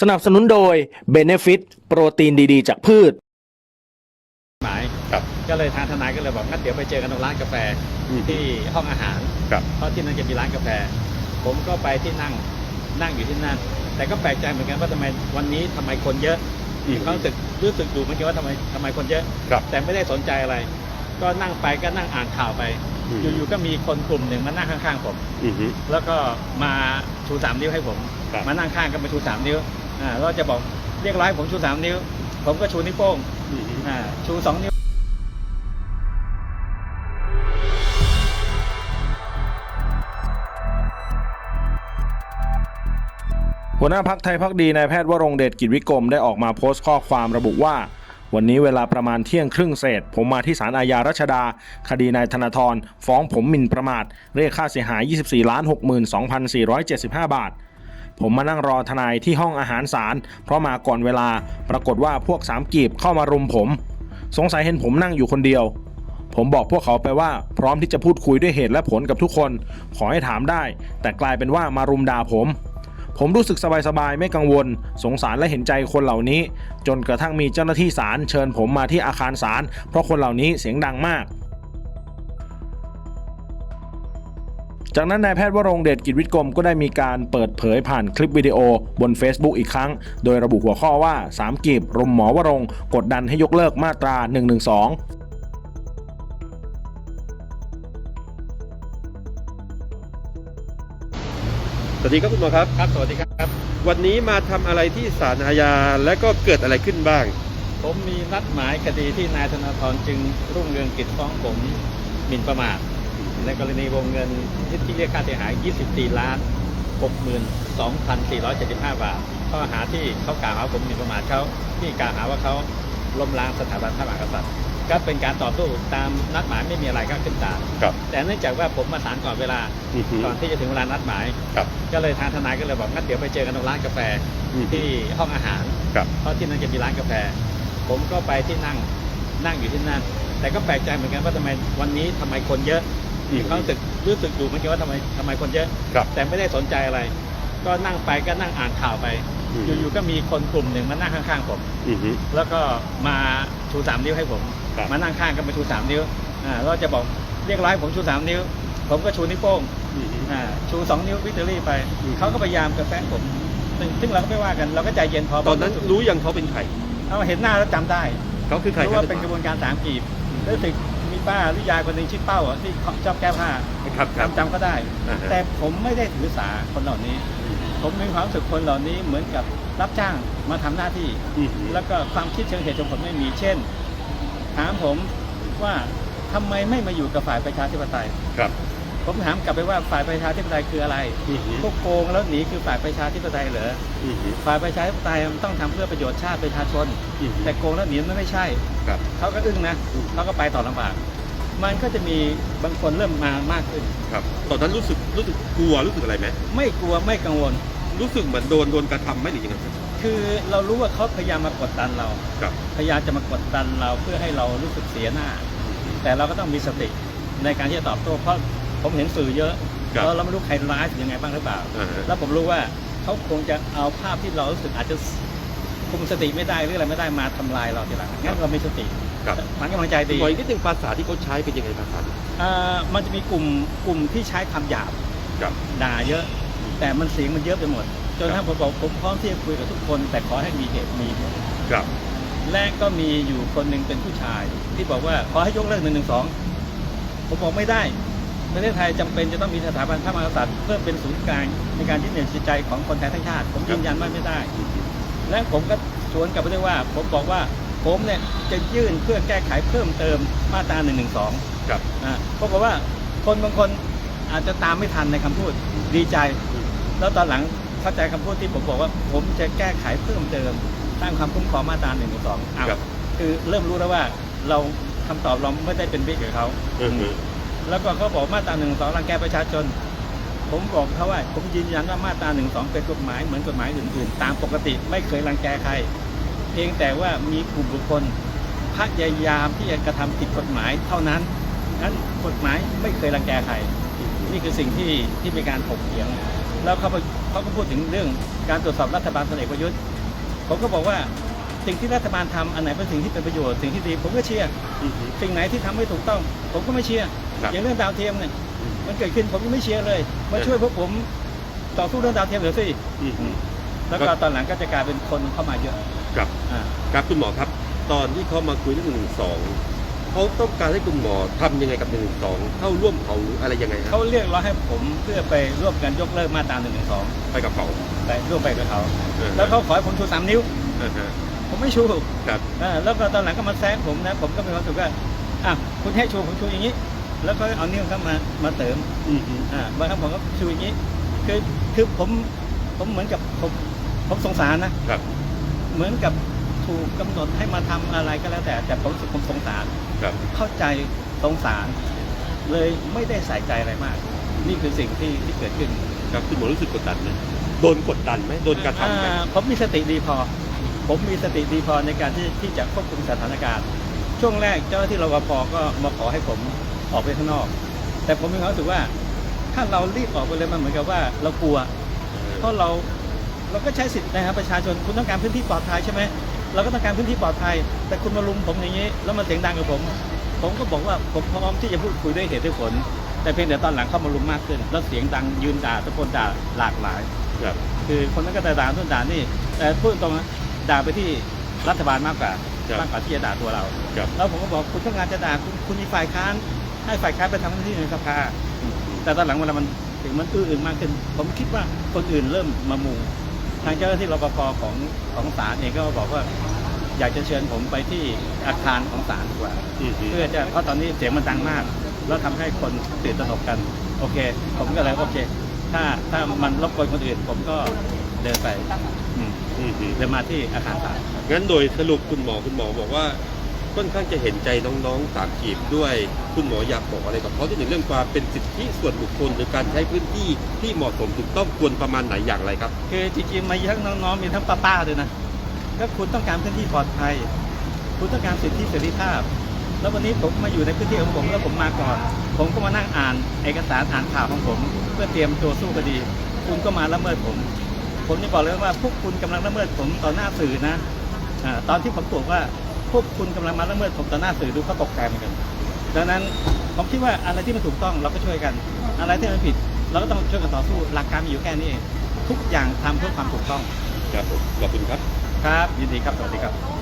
สนับสนุนโดย Benefit โปรตีนดีๆ จากพืช หมายครับก็เลยทางทนายก็เลยบอกงั้นเดี๋ยวไปเจอกันตรงร้านกาแฟอืมที่ห้องอาหารครับ เพราะที่นั่นจะมีร้านกาแฟ ผมก็ไปที่นั่งนั่งอยู่ที่นั่น แต่ก็แปลกใจเหมือนกันว่าทำไมวันนี้ทำไมคนเยอะอืมเขารู้สึกรู้สึกดูเหมือนกันว่าทำไมทำไมคนเยอะ ครับแต่ไม่ได้สนใจอะไร ก็นั่งไปก็นั่งอ่านข่าวไป อืม อยู่ๆก็มีคนกลุ่มหนึ่งมานั่งข้างๆผม อือฮึแล้วก็มาชูสามนิ้วให้ผม ครับมานั่งข้างกันมาชูสามนิ้วอ่าเราจะบอกเรียกร้อยผมชูสามนิ้ว ผมก็ชูนิ้วโป้งอือฮึอ่าชูสองนิ้วหัวหน้าพักไทยพักดีนายแพทย์วรงเดชกิจวิกรมได้ออกมาโพสต์ข้อความระบุว่า วันนี้เวลาประมาณเที่ยงครึ่งเศษ ผมมาที่ศาลอาญารัชดา คดีนายธนาธรฟ้องผมหมิ่นประมาท เรียกค่าเสียหาย 24ล้าน62,475 บาท ผมมานั่งรอทนายที่ห้องอาหารศาลเพราะมาก่อนเวลา ปรากฏว่าพวกสามกีบเข้ามารุมผม สงสัยเห็นผมนั่งอยู่คนเดียว ผมบอกพวกเขาไปว่าพร้อมที่จะพูดคุยด้วยเหตุและผลกับทุกคน ขอให้ถามได้ แต่กลายเป็นว่ามารุมด่าผม ผมรู้สึกสบายๆไม่กังวล สงสารและเห็นใจคนเหล่านี้ จนกระทั่งมีเจ้าหน้าที่ศาลเชิญผมมาที่อาคารศาลเพราะคนเหล่านี้เสียงดังมาก จากนั้นนายแพทย์วรงค์เดชกิจวิทย์กรมก็ได้มีการเปิดเผยผ่านคลิปวิดีโอบน Facebook อีกครั้ง โดยระบุหัวข้อว่า 3กีบรุมหมอวรงค์กดดันให้ยกเลิกมาตรา 112สวัสดีครับคุณหมอครับครับสวัสดีครับ วันนี้มาทำอะไรที่ศาลอาญาและก็เกิดอะไรขึ้นบ้าง ผมมีนัดหมายคดีที่นายธนาธรจึงรุ่งเรืองกิจฟ้องผมหมิ่นประมาท ในกรณีวงเงินที่ที่เรียกค่าเสียหาย 24 ล้าน 62,475 บาท ข้อหาที่เขากล่าวหาผมหมิ่นประมาทเขาที่กล่าวหาว่าเขาล้มล้างสถาบันพระมหากษัตริย์ก็เป็นการต่อสู้ตามนัดหมายไม่มีอะไรก็ขึ้นศาลครับแต่เนื่องจากว่าผมมาศาลก่อนเวลาอือฮึก่อนที่จะถึงเวลานัดหมายครับก็เลยทางทนายก็เลยบอกงั้นเดี๋ยวไปเจอกันตรงร้านกาแฟอือฮึที่ห้องอาหารครับเพราะที่นั่นจะมีร้านกาแฟ ผมก็ไปที่นั่งนั่งอยู่ที่นั่น แต่ก็แปลกใจเหมือนกันว่าทำไมวันนี้ทำไมคนเยอะอืม เขารู้สึกรู้สึกดูเหมือนกันว่าทำไมทำไมคนเยอะ ครับ แต่ไม่ได้สนใจอะไร ก็นั่งไปก็นั่งอ่านข่าวไป อืม อยู่ๆก็มีคนกลุ่มหนึ่งมานั่งข้างๆผม อือฮึ แล้วก็มาชูสามนิ้วให้ผม ครับ มานั่งข้างกันมาชูสามนิ้วอ่าเราจะบอกเรียกร้อยผมชูสามนิ้ว ผมก็ชูนิ้วโป้งอือฮึ อ่าชูสองนิ้ววิกตอรี่ไป อืม เขาก็พยายามกระแฟงผมซึ่งซึ่งเราก็ไม่ว่ากันเราก็ใจเย็นพอตอนนั้นรู้ยังเขาเป็นใครเอาเห็นหน้าแล้วจำได้เขาคือใครรู้ครับว่าเป็นกระบวนการสามกีบรู้สึกมี ป้าหรือยายคนหนึ่งชื่อเป้าอะที่ชอบแก้ผ้าครับครับ จำจำก็ได้ อ่าฮะ แต่ผมไม่ได้ถือสาคนเหล่านี้ ผมมีความรู้สึกคนเหล่านี้เหมือนกับรับจ้างมาทำหน้าที่ อือฮึแล้วก็ความคิดเชิงเหตุเชิงผลไม่มีเช่น ถามผมว่าทำไมไม่มาอยู่กับฝ่ายประชาธิปไตย ครับ ผมถามกลับไปว่าฝ่ายประชาธิปไตยคืออะไรอือฮึพวกโกงแล้วหนีคือฝ่ายประชาธิปไตยเหรออือฮึฝ่ายประชาธิปไตยมันต้องทำเพื่อประโยชน์ชาติประชาชนอือฮึแต่โกงแล้วหนีมันไม่ใช่ครับเขาก็อึ้งนะอืมเขาก็ไปต่อลำบากมันก็จะมีบางคนเริ่มมามากขึ้นครับ ตอนนั้นรู้สึกรู้สึกกลัวรู้สึกอะไรไหมไม่กลัวไม่กังวล รู้สึกเหมือนโดนโดนกระทำไหมหรือยังไงครับคือเรารู้ว่าเขาพยายามมากดดันเราครับพยายามจะมากดดันเราเพื่อให้เรารู้สึกเสียหน้า แต่เราก็ต้องมีสติในการที่จะตอบโต้เพราะ ผมเห็นสื่อเยอะครับแล้วเราไม่รู้ใครร้ายยังไงบ้างหรือเปล่า อ่าฮะ แล้วผมรู้ว่าเขาคงจะเอาภาพที่เรารู้สึกอาจจะคุมสติไม่ได้หรืออะไรไม่ได้มาทำลายเราทีหลังงั้นเรามีสติครับมันกำลังใจดีขออีกนิดนึงภาษาที่เขาใช้เป็นยังไงภาษาอ่ามันจะมีกลุ่มกลุ่มที่ใช้คำหยาบ ครับ ด่าเยอะ แต่มันเสียงมันเยอะไปหมด จนครัถ้าบ ผมบอกผมพร้อมที่จะคุยกับทุกคน แต่ขอให้มีเหตุมีผลครับ และก็มีอยู่คนหนึ่งเป็นผู้ชาย ที่บอกว่าขอให้ยกเลิกหนึ่งหนึ่งสองผมบอกไม่ได้ ประเทศไทยจำเป็นจะต้องมีสถาบันพระมหากษัตริย์เพื่อเป็นศูนย์กลางในการที่เหนี่ยวจิตใจของคนไทยทั้งชาติ ผมยืนยันว่าไม่ได้ และผมก็สวนกลับไปด้วยว่า ผมบอกว่าผมเนี่ยจะยื่นเพื่อแก้ไขเพิ่มเติมมาตรา1นึครับอ่าปรากฏว่าคนบางคนอาจจะตามไม่ทันในคำพูดดีใจ แล้วตอนหลังเข้าใจคำพูดที่ผมบอกว่า ผมจะแก้ไขเพิ่มเติมตั้งความคุ้มครองมาตรา1นึอ้าวครับคือเริ่มรู้แล้วว่าเราคำตอบเราไม่ได้เป็นบิ๊กกับเขาอือฮึ แล้วก็เขาบอกมาตรา1นึรังแกประชาชน ผมบอกเขาว่า ผมยืนยันว่ามาตรา1นึเป็นกฎหมายเหมือนกฎหมายอื่นๆ ตามปกติไม่เคยรังแกใคร เพียงแต่ว่ามีกลุ่มบุคคลพยายามที่จะกระทำผิดกฎหมายเท่านั้นนั้นกฎหมายไม่เคยรังแกใคร นี่คือสิ่งที่ที่มีการถกเถียง แล้วเขาเขาก็พูดถึงเรื่องการตรวจสอบรัฐบาลพลเอกประยุทธ์ ผมก็บอกว่า สิ่งที่รัฐบาลทำอันไหนเป็นสิ่งที่เป็นประโยชน์สิ่งที่ดีผมก็เชียร์อือฮึสิ่งไหนที่ทำไม่ถูกต้อง ผมก็ไม่เชียร์ครับอย่างเรื่องดาวเทียมเนี่ยมันเกิดขึ้นผมก็ไม่เชียร์เลยมาช่วยพวกผมต่อสู้เรื่องดาวเทียมเดี๋ยวสิอือฮึแล้วก็ตอนหลังก็จะกลายเป็นคนเข้ามาเยอะครับอ่าครับคุณหมอครับ ตอนที่เขามาคุยเรื่องหนึ่งสองเขาต้องการให้คุณหมอทำยังไงกับหนึ่งสองเข้าร่วมเขาหรืออะไรยังไงครับเขาเรียกร้องให้ผมเพื่อไปร่วมกันยกเลิกมาตรา1นึไปกับเขาไปร่วมไปกับเขาเออแล้วเขาขอให้ผมชูสามนิ้วอ่าฮะ ผมไม่ชูครับอ่าแล้วก็ตอนหลังก็มาแซะผมนะ ผมก็มีความรู้สึกว่าอะคุณให้ชูผมชูอย่างนี้ แล้วก็เอานิ้วเข้ามามาเติมอือฮึอ่าบางครั้งผมก็ชูอย่างนี้ คือคือผมผมเหมือนกับผมผมสงสารนะครับ เหมือนกับถูกกำหนดให้มาทำอะไรก็แล้วแต่ แต่ผมรู้สึกผมสงสาร ครับ เข้าใจสงสาร เลยไม่ได้ใส่ใจอะไรมาก นี่คือสิ่งที่ที่เกิดขึ้นครับคุณหมอรู้สึกกดดันไหมโดนกดดันไหมโดนกระทำไหมอ่าผมมีสติดีพอ ผมมีสติดีพอในการที่ที่จะควบคุมสถานการณ์ ช่วงแรกเจ้าหน้าที่รปภก็มาขอให้ผมออกไปข้างนอก แต่ผมมีความรู้สึกว่าถ้าเรารีบออกไปเลยมันเหมือนกับว่าเรากลัว เพราะเราเราก็ใช้สิทธิ์นะครับประชาชนคุณต้องการพื้นที่ปลอดภัยใช่ไหมเราก็ต้องการพื้นที่ปลอดภัย แต่คุณมาลุมผมอย่างนี้ แล้วมาเสียงดังกับผม ผมก็บอกว่าผมพร้อมที่จะพูดคุยด้วยเหตุด้วยผล แต่เพียงแต่ตอนหลังเข้ามาลุมมากขึ้น แล้วเสียงดังยืนด่าตะโกนด่าหลากหลายครับคือคนนั้นก็ด่านู่นด่านี่แต่พูดตรงนะ ด่าไปที่รัฐบาลมากกว่าครับมากกว่าที่จะด่าตัวเรา ครับ แล้วผมก็บอกคุณต้องการจะด่าคุณคุณมีฝ่ายค้านให้ฝ่ายค้านไปทำหน้าที่ในสภา แต่ตอนหลังเวลามันถึงมันอื้ออึงมากขึ้น ผมคิดว่าคนอื่นเริ่มมามุงทางเจ้าหน้าที่รปภของของศาลเองก็บอกว่า อยากจะเชิญผมไปที่อาคารของศาลดีกว่า อือฮึเพื่อจะเพราะตอนนี้เสียงมันดังมาก แล้วทำให้คนตื่นตระหนกกัน โอเค ผมก็เลยโอเค ถ้าถ้ามันรบกวนคนอื่น ผมก็ เดินไปอืมอือฮึเดินมาที่อาคารศาลงั้นโดยสรุปคุณหมอคุณหมอบอกว่าค่อนข้างจะเห็นใจน้องๆสามกีบด้วยคุณหมออยากบอกอะไรกับเขาที่หนึ่งเรื่องความเป็นสิทธิส่วนบุคคลหรือการใช้พื้นที่ที่เหมาะสมถูกต้องควรประมาณไหนอย่างไรครับ คือจริงๆมาทั้งน้องๆมีทั้งป้าๆด้วยนะก็คุณต้องการพื้นที่ปลอดภัย คุณต้องการสิทธิเสรีภาพ แล้ววันนี้ผมมาอยู่ในพื้นที่ของผมแล้วผมมาก่อน ผมก็มานั่งอ่านเอกสารอ่านข่าวของผม เพื่อเตรียมตัวสู้คดี คุณก็มาละเมิดผม ผมจะบอกเลยว่าพวกคุณกำลังละเมิดผมต่อหน้าสื่อนะอาตอนที่ผมตรวจว่าพวกคุณกำลังมาละเมิดผมต่อหน้าสื่อดูเขาตกใจเหมือนกัน ดังนั้นผมคิดว่าอะไรที่มันถูกต้องเราก็ช่วยกัน อะไรที่มันผิด เราก็ต้องช่วยกันต่อสู้หลักการมีอยู่แค่นี้เองทุกอย่างทำเพื่อความถูกต้องครับผมขอบคุณครับ ครับยินดีครับสวัสดีครับ